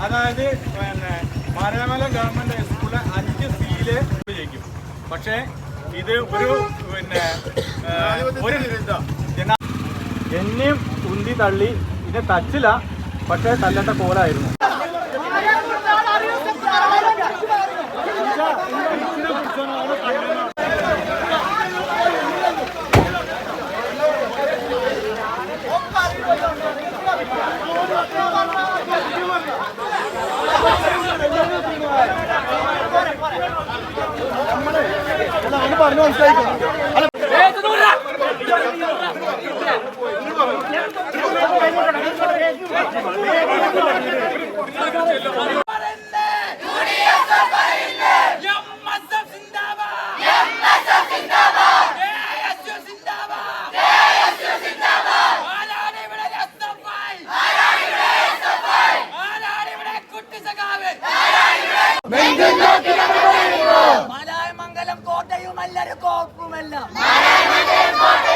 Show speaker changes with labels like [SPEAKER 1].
[SPEAKER 1] അതായത് പിന്നെ മരമല ഗവൺമെന്റ് ഹൈസ്കൂളിലെ അഞ്ച് സീൽ ജയിക്കും പക്ഷേ ഇത് ഒരു പിന്നെ ഒരു എന്നെയും ഉന്തി തള്ളി. ഇതിനെ തച്ചില്ല പക്ഷേ തല്ലട്ട കോലായിരുന്നു.
[SPEAKER 2] എംഎസ്എഫ് மரமல்ல